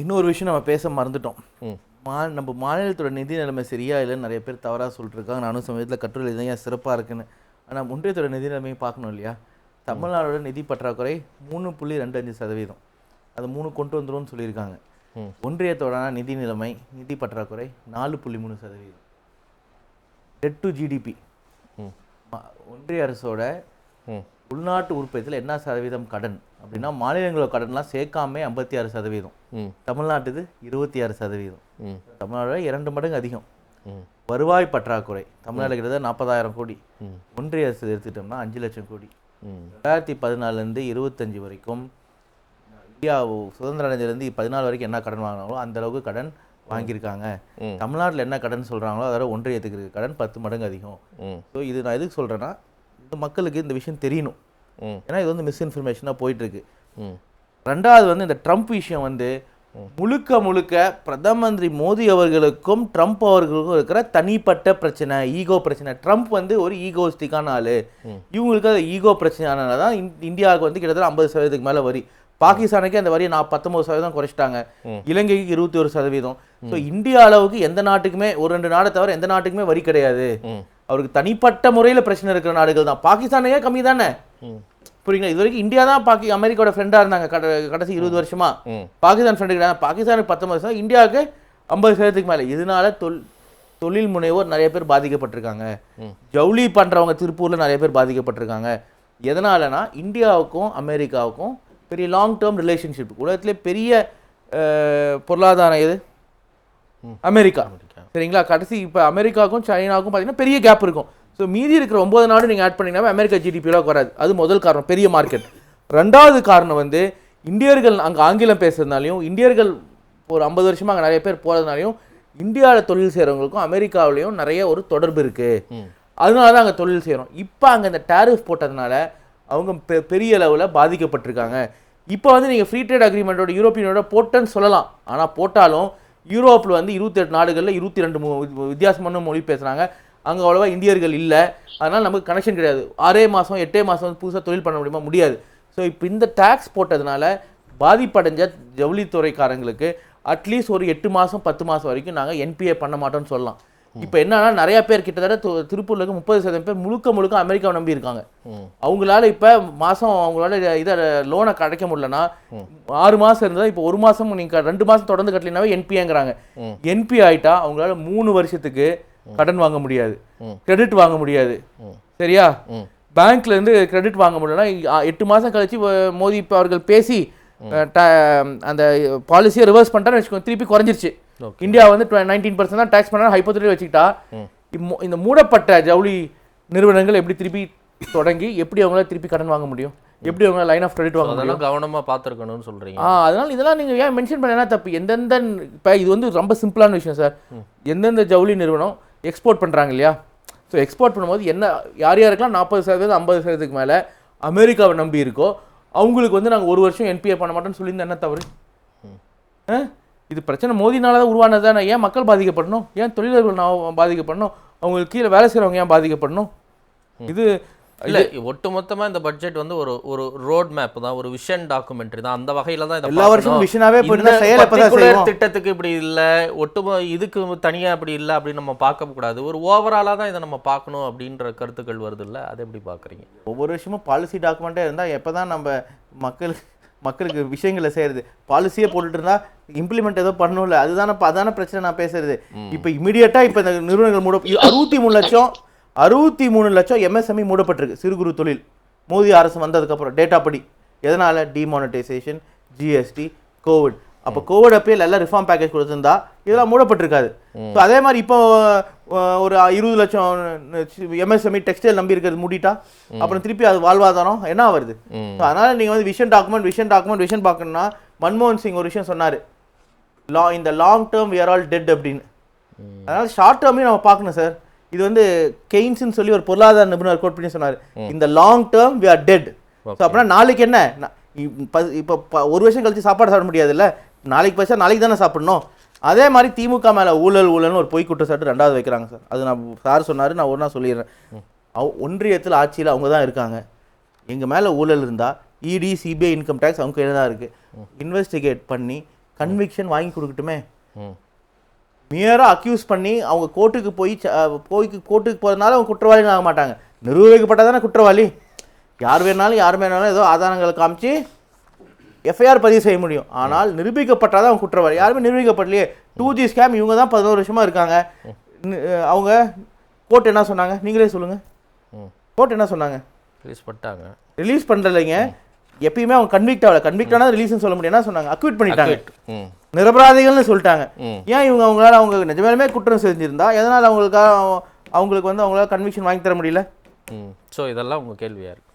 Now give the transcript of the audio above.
இன்னொரு விஷயம் நம்ம பேச மறந்துட்டோம். ம். நம்ம மாநிலத்தோட நிதி நிலைமை சரியா இல்லைன்னு நிறைய பேர் தவறாக சொல்லிட்டு இருக்காங்க நானும் சமயத்தில் கட்டுரை தான் ஏன் சிறப்பாக இருக்குன்னு. ஆனால் ஒன்றியத்தோட நிதி நிலைமையை பார்க்கணும் இல்லையா? தமிழ்நாடோட நிதி பற்றாக்குறை மூணு புள்ளி ரெண்டு அஞ்சு சதவீதம். அது மூணு கொண்டு வந்துரும்னு சொல்லியிருக்காங்க. ம். ஒன்றியத்தோட நிதி நிலைமை நிதி பற்றாக்குறை நாலு புள்ளி மூணு சதவீதம். டெட் டு ஜிடிபி ஒன்றிய அரசோட உள்நாட்டு உற்பத்தியில் என்ன சதவீதம் கடன் அப்படின்னா மாநிலங்களோட கடன்லாம் சேர்க்காம ஐம்பத்தி ஆறு சதவீதம். தமிழ்நாட்டுது இருபத்தி ஆறு சதவீதம். ம். தமிழ்நாடோட இரண்டு மடங்கு அதிகம். வருவாய் பற்றாக்குறை. தமிழ்நாடு கிட்டத்தட்ட நாற்பதாயிரம் கோடி. ஒன்றிய அரசு எடுத்துட்டோம்னா அஞ்சு லட்சம் கோடி. ரெண்டாயிரத்தி பதினாலுலேருந்து இருபத்தஞ்சு வரைக்கும் இந்தியா சுதந்திர அடைஞ்சிலேருந்து பதினாலு வரைக்கும் என்ன கடன் வாங்கினாங்களோ அந்த அளவுக்கு கடன் வாங்கியிருக்காங்க. தமிழ்நாட்டில் என்ன கடன் சொல்கிறாங்களோ அதோட ஒன்றியத்துக்கு கடன் பத்து மடங்கு அதிகம். ஸோ இது நான் எதுக்கு சொல்கிறேன்னா மக்களுக்கு இந்த விஷயம் தெரியணும். ஏன்னா இது வந்து மிஸ்இன்ஃபர்மேஷனாக போயிட்டுருக்கு. ரெண்டாவது வந்து இந்த ட்ரம்ப் விஷயம் வந்து முழுக்க முழுக்க பிரதம மந்திரி மோடி அவர்களுக்கும் ட்ரம்ப் அவர்களுக்கும் இருக்கிற தனிப்பட்ட பிரச்சனை ஈகோ பிரச்சனை. ட்ரம்ப் வந்து ஒரு ஈகோஸ்டிக்கான ஆளு. இவங்களுக்கு அது ஈகோ பிரச்சனையானனால தான் இந்- இந்தியாவுக்கு வந்து கிட்டத்தட்ட ஐம்பது சதவீதத்துக்கு மேலே வரி. பாகிஸ்தானுக்கு அந்த வரியை நான் பத்தொம்பது சதவீதம் குறைச்சிட்டாங்க. இலங்கைக்கு இருபத்தி ஒரு சதவீதம். ஸோ இந்தியா அளவுக்கு எந்த நாட்டுக்குமே ஒரு ரெண்டு நாடை தவிர எந்த நாட்டுக்குமே வரி கிடையாது. அவருக்கு தனிப்பட்ட முறையில் பிரச்சனை இருக்கிற நாடுகள் தான். பாகிஸ்தானுக்கே கம்மி தானே? புரியுங்களா இது வரைக்கும் இந்தியா தான் பாக்கி அமெரிக்காவோட ஃப்ரெண்டாக இருந்தாங்க. கட கடைசி இருபது வருஷமா. பாகிஸ்தான் ஃப்ரெண்டு கிடையாது பாகிஸ்தானுக்கு பத்தொன்பது சதவீதம் இந்தியாவுக்கு ஐம்பது சதவீதத்துக்கு மேலே. இதனால தொல் தொழில் முனைவோர் நிறைய பேர் பாதிக்கப்பட்டிருக்காங்க. ஜவுளி பண்ணுறவங்க திருப்பூரில் நிறைய பேர் பாதிக்கப்பட்டிருக்காங்க. எதனாலனா இந்தியாவுக்கும் அமெரிக்காவுக்கும் பெரிய லாங் டேர்ம் ரிலேஷன்ஷிப் உலகத்திலே பெரிய பொருளாதாரம் எது? அமெரிக்கா. சரிங்களா? கடைசி இப்போ அமெரிக்காவுக்கும் சைனாவுக்கும் பார்த்தீங்கன்னா பெரிய கேப் இருக்கும். ஸோ மீதி இருக்கிற ஒன்பது நாடு நீங்கள் ஆட் பண்ணீங்கன்னா அமெரிக்கா ஜிடிபியில் வராது. அது முதல் காரணம். பெரிய மார்க்கெட் ரெண்டாவது காரணம் வந்து இந்தியர்கள் அங்கே ஆங்கிலம் பேசுறதுனாலையும் இந்தியர்கள் ஒரு ஐம்பது வருஷமா அங்கே நிறைய பேர் போகிறதுனாலையும் இந்தியாவில் தொழில் செய்கிறவங்களுக்கும் அமெரிக்காவிலையும் நிறைய ஒரு தொடர்பு இருக்குது அதனால தான் அங்கே தொழில் செய்கிறோம் இப்போ அங்கே இந்த டேரிஃப் போட்டதுனால அவங்க பெ பெரிய அளவில் பாதிக்கப்பட்டிருக்காங்க. இப்போ வந்து நீங்கள் ஃப்ரீ ட்ரேட் அக்ரிமெண்ட்டோட யூரோப்பியனோட போட்டேன்னு சொல்லலாம். ஆனால் போட்டாலும் யூரோப்பில் வந்து இருபத்தெட்டு நாடுகளில் இருபத்தி ரெண்டு வித்தியாசமான மொழி பேசுகிறாங்க அங்கே அவ்வளோவா இந்தியர்கள் இல்லை. அதனால் நமக்கு கனெக்ஷன் கிடையாது. ஆறே மாதம் எட்டே மாதம் வந்து புதுசாக தொழில் பண்ண முடியுமா? முடியாது. ஸோ இப்போ இந்த டேக்ஸ் போட்டதுனால பாதிப்படைஞ்ச ஜவுளித்துறைக்காரங்களுக்கு அட்லீஸ்ட் ஒரு எட்டு மாதம் பத்து மாதம் வரைக்கும் நாங்கள் என்பிஏ பண்ண மாட்டோம்னு சொல்லலாம். இப்போ என்னன்னா நிறைய பேர் கிட்டத்தட்ட திருப்பூர்ல இருக்க முப்பது சதவீதம் பேர் முழுக்க முழுக்க அமெரிக்காவை நம்பி இருக்காங்க. அவங்களால இப்போ மாதம் அவங்களால இதை லோனை கிடைக்க முடியலன்னா ஆறு மாதம் இருந்தால் இப்போ ஒரு மாதம் நீங்கள் ரெண்டு மாதம் தொடர்ந்து கட்டலினாவே என்பிஏங்கிறாங்க. என்பி ஆயிட்டா அவங்களால மூணு வருஷத்துக்கு கடன் வாங்க முடியாது. கிரெடிட் வாங்க முடியாது. சரியா? பேங்க்ல இருந்து கிரெடிட் வாங்க முடியலன்னா எட்டு மாதம் கழிச்சு மோடி இப்போ அவர்கள் பேசி அந்த பாலிசியை ரிவர்ஸ் பண்ணிட்டான்னு வச்சுக்கோங்க திருப்பி குறைஞ்சிருச்சு. இந்தியா வந்து நைன்டீன் பர்சன்ட் தான் டேக்ஸ் பண்ணா ஹைப்போத்திரி வச்சுக்கிட்டா இந்த மூடப்பட்ட ஜவுளி நிறுவனங்கள் எப்படி திருப்பி தொடங்கி எப்படி அவங்களால திருப்பி கடன் வாங்க முடியும்? எப்படி அவங்க லைன் ஆஃப் கிரெடிட் வாங்க அதெல்லாம் கவனமா பார்த்துருக்கணும்னு சொல்றீங்க. ஆ அதனால இதெல்லாம் நீங்க ஏன் மென்ஷன் பண்ண என்ன தப்பு. எந்தெந்த இப்போ இது வந்து ரொம்ப சிம்பிளான விஷயம் சார். எந்தெந்த ஜவுளி நிறுவனம் எக்ஸ்போர்ட் பண்றாங்க இல்லையா? ஸோ எக்ஸ்போர்ட் பண்ணும்போது என்ன யார் யாருக்கெல்லாம் நாற்பது சதவீதம் ஐம்பது சதவீதத்துக்கு மேலே அமெரிக்காவை நம்பி இருக்கோ அவங்களுக்கு வந்து நாங்கள் ஒரு வருஷம் என்பிஏ பண்ண மாட்டோம்னு சொல்லியிருந்தா என்ன தவறு? இது பிரச்சனை மோதினால தான் உருவானது தானே? ஏன் மக்கள் பாதிக்கப்படணும்? ஏன் தொழிலாளர்கள் நான் பாதிக்கப்படணும்? அவங்களுக்கு கீழே வேலை செய்கிறவங்க ஏன் பாதிக்கப்படணும்? இது இல்ல ஒட்டுமொத்தமா இந்த பட்ஜெட் வந்து ஒரு ஒரு ரோட் மேப் தான் ஒரு விஷன் டாக்குமெண்ட்ரி தான். அந்த வகையில தான் இதை எல்லா வருஷமும். விஷனாவே? திட்டத்துக்கு இப்படி இல்ல ஒட்டுமொ இதுக்கு தனியா இப்படி இல்ல அப்படின்னு நம்ம பார்க்க கூடாது. ஒரு ஓவராலா தான் இதை நம்ம பார்க்கணும் அப்படின்ற கருத்துக்கள் வருது இல்ல அதை எப்படி பாக்குறீங்க ஒவ்வொரு வருஷமும் பாலிசி டாக்குமெண்ட்டே இருந்தால் எப்போ தான் நம்ம மக்கள் மக்களுக்கு விஷயங்களை செய்கிறது பாலிசியே போட்டுட்டு இருந்தா இம்ப்ளிமெண்ட் ஏதோ பண்ணணும்ல அதுதானே இப்ப அதான பிரச்சனை நான் பேசுறது. இப்போ இமீடியட்டாக இப்போ இந்த நிறுவனங்கள் மூட அறுபத்தி மூணு லட்சம் அறுபத்தி மூணு லட்சம் எம்எஸ்எம்இ மூடப்பட்டிருக்கு சிறு குறு தொழில். மோடி அரசு வந்ததுக்கப்புறம் டேட்டா படி. எதனால? டிமானிட்டைசேஷன் ஜிஎஸ்டி கோவிட் அப்போ கோவிட் அப்பயே எல்லாம் ரிஃபார்ம் பேக்கேஜ் கொடுத்திருந்தா இதெல்லாம் மூடப்பட்டிருக்காது. ஸோ அதே மாதிரி இப்போ ஒரு இருபது லட்சம் எம்எஸ்எம்இ டெக்ஸ்டைல் நம்பி இருக்கிறது மூடிட்டா அப்புறம் திருப்பி அது வாழ்வாதாரம் என்ன வருது. So, அதனால நீங்க வந்து vision document vision document vision பார்க்கணும்னா மன்மோகன் சிங் ஒரு விஷயம் சொன்னாரு. லா இந்த long term are all dead அப்படின்னு. அதனால ஷார்ட் டேர்மையும் நம்ம பார்க்கணும் சார் இது வந்து கெய்ன்ஸ்னு சொல்லி ஒரு பொருளாதார நிபுணர் கோட் பண்ணி சொன்னார். இந்த long term we are dead so அப்படின்னா நாளைக்கு என்ன? இப்ப ஒரு வருஷம் கழிச்சு சாப்பாடு சாப்பிட முடியாதுல்ல? நாளைக்கு பைசா நாளைக்கு தானே சாப்பிடணும்? அதே மாதிரி திமுக மேல ஊழல் ஊழல்னு ஒரு பொய் குற்றச்சாட்டு ரெண்டாவது வைக்கிறாங்க சார் அது நான் சார் சொன்னாரு நான் நாள் சொல்லிடுறேன். அவ- ஒன்றியத்தில் ஆட்சியில் அவங்க தான் இருக்காங்க. எங்க மேல ஊழல் இருந்தா இடி சிபிஐ இன்கம் டேக்ஸ் அவங்க கையில் தான் இருக்கு. இன்வெஸ்டிகேட் பண்ணி கன்விக்ஷன் வாங்கி கொடுக்கட்டுமே. மியராக அக்யூஸ் பண்ணி அவங்க கோர்ட்டுக்கு போய் போய் கோர்ட்டுக்கு போகிறதுனால அவங்க குற்றவாளிகள் ஆக மாட்டாங்க. நிரூபிக்கப்பட்டதானே குற்றவாளி? யார் வேணாலும் யார் வேணாலும் ஏதோ ஆதாரங்களை காமிச்சு எஃப்ஐஆர் பதிவு செய்ய முடியும். ஆனால் நிரூபிக்கப்பட்டாதான் அவங்க குற்றவாளி. யாருமே நிரூபிக்கப்படலையே. டூ ஜி ஸ்கேம் இவங்க தான் பதினோரு வருஷமா இருக்காங்க. அவங்க கோர்ட் என்ன சொன்னாங்க? நீங்களே சொல்லுங்க. ம். கோர்ட் என்ன சொன்னாங்க? ரிலீஸ் பண்ணிட்டாங்க. ரிலீஸ் பண்ணுறலைங்க எப்பயுமே அவங்க கன்விக்ட் ஆகல. கன்விக்ட் ஆனால் ரிலீஸ்னு சொல்ல முடியும். என்ன சொன்னாங்க? அக்யூட் பண்ணிட்டாங்க. நிரபராதிகள்னு சொல்லிட்டாங்க. ஏன் இவங்க அவங்களால அவங்க நிஜமாலுமே குற்றம் செஞ்சிருந்தா? எதனால் அவங்களுக்காக அவங்களுக்கு வந்து அவங்களால கன்விக்ஷன் வாங்கி தர முடியல? ஸோ இதெல்லாம் உங்கள் கேள்வியாக இருக்கு?